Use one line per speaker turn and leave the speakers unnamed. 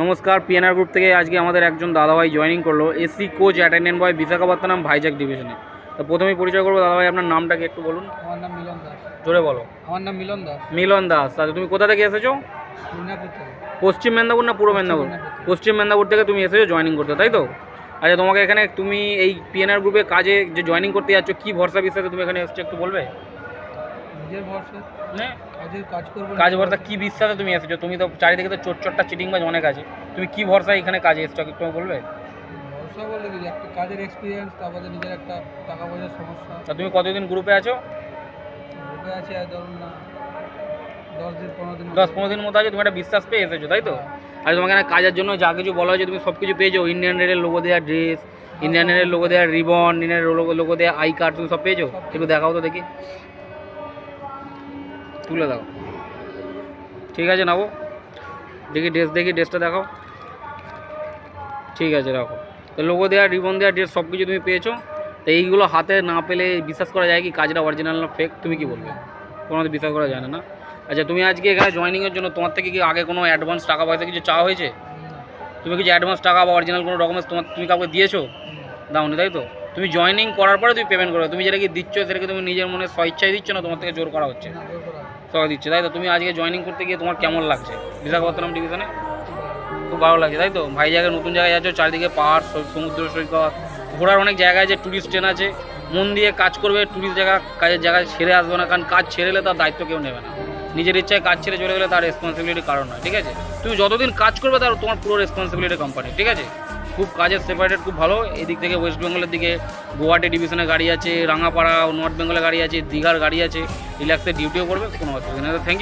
নমস্কার PNR group থেকে আজকে আমাদের একজন দাদাভাই জয়েনিং করল AC coach attendant boy Visakhapatnam Vizag ডিভিশনে তো প্রথমেই পরিচয় করব দাদাভাই আপনার নামটাকে একটু বলুন।
আমার নাম মিলন দাস।
জোরে বলো।
আমার নাম মিলন দাস।
মিলন দাস তাহলে তুমি কোথা থেকে এসেছ? পশ্চিম মেদিনীপুর না পূর্ব মেদিনীপুর?
মেদিনীপুর।
পশ্চিম মেদিনীপুর থেকে তুমি এসেছ জয়েনিং করতে তাই তো? আচ্ছা তোমাকে এখানে তুমি এই পিএনআর গ্রুপে কাজে যে জয়েনিং করতে যাচ্ছ কী ভরসা বিশ্বাসে তুমি এখানে এসছো একটু বলবে?
নিজের ভরসা। কাজের কাজ করব
কাজ ভরসা কী বিশ্বাসে তুমি এসেছ? তুমি তো চারিদিকে তো চোট চোটটা চিটিংবাজ অনেক আছে। তুমি কী ভরসা এখানে কাজে এসছো? একটু বলবে?
ভরসা বলে কি? একটা কাজের এক্সপিরিয়েন্স তারপরে নিজের একটা টাকা পয়সার সমস্যা।
তা তুমি কতদিন গ্রুপে আছো?
গ্রুপে আছে আর ধরুন না দশ দিন পনেরো দিন
মতো। আছে তুমি একটা বিশ্বাস পেয়ে এসেছ তাই তো? আর তোমাকে এখানে কাজের জন্য যা কিছু বলা হয়েছে তুমি সব কিছু পেয়েছ? ইন্ডিয়ান রেলের লোগো দেওয়া ড্রেস ইন্ডিয়ান রেলের লোগো দেওয়া রিবন ইন্ডিয়ান লোগো দেওয়া আই কার্ড তুমি সব পেয়েছ? একটু দেখাও তো দেখি। তুলে দাও। ঠিক আছে নাও দেখি ড্রেস দেখি ড্রেসটা দেখাও। ঠিক আছে, রাখো। তো লোগো দেওয়া রিবন দেওয়া ড্রেস সব কিছু তুমি পেয়েছ। তো এইগুলো হাতে না পেলে বিশ্বাস করা যায় কি? কাজটা অরিজিনাল না ফেক তুমি কি বলবে? কোনো বিশ্বাস করা যায় না আচ্ছা তুমি আজকে এখানে জয়েনিংয়ের জন্য তোমার থেকে কি আগে কোনো অ্যাডভান্স টাকা পয়সা কিছু চাওয়া হয়েছে? তুমি কিছু অ্যাডভান্স টাকা বা অরিজিনাল কোনো ডকুমেন্টস তোমার, তুমি কাউকে দিয়েছ? দাওনি, তাই তো? তুমি জয়েনিং করার পরে তুমি পেমেন্ট করো তুমি যেটা কি দিচ্ছ, সেটাকে তুমি নিজের মনে স্বইচ্ছায় দিচ্ছ না তোমার থেকে জোর করা হচ্ছে? সবাই দিচ্ছে, তাই তো? তুমি আজকে জয়েনিং করতে গিয়ে তোমার কেমন লাগছে? বিশাখাপত্তনম ডিভিশনে খুব ভালো লাগছে, তাই তো? ভাই জায়গায় নতুন জায়গায় যাচ্ছ, চারিদিকে পাহাড় সমুদ্র সৈকত, ঘোরার অনেক জায়গায় যে ট্যুরিস্ট ট্রেন আছে। মন দিয়ে কাজ করবে ট্যুরিস্ট জায়গা, কাজের জায়গায় ছেড়ে আসবে না, কারণ কাজ ছেড়ে এলে তার দায়িত্ব কেউ নেবে না। নিজের ইচ্ছায় কাজ ছেড়ে চলে গেলে তার রেসপন্সিবিলিটি কারণ নয়, ঠিক আছে? তুমি যতদিন কাজ করবে তার, তোমার পুরো রেসপন্সিবিলিটি কোম্পানি ঠিক আছে? খুব কাজের সেপারেটেড খুব ভালো। এদিক থেকে ওয়েস্ট বেঙ্গলের দিকে গুয়াহাটি ডিভিশনের গাড়ি আছে, রাঙাপাড়া নর্থ বেঙ্গলের গাড়ি আছে, দীঘার গাড়ি আছে রিল্যাক্সে ডিউটিও করবে, কোনো অসুবিধা নেই। Thank you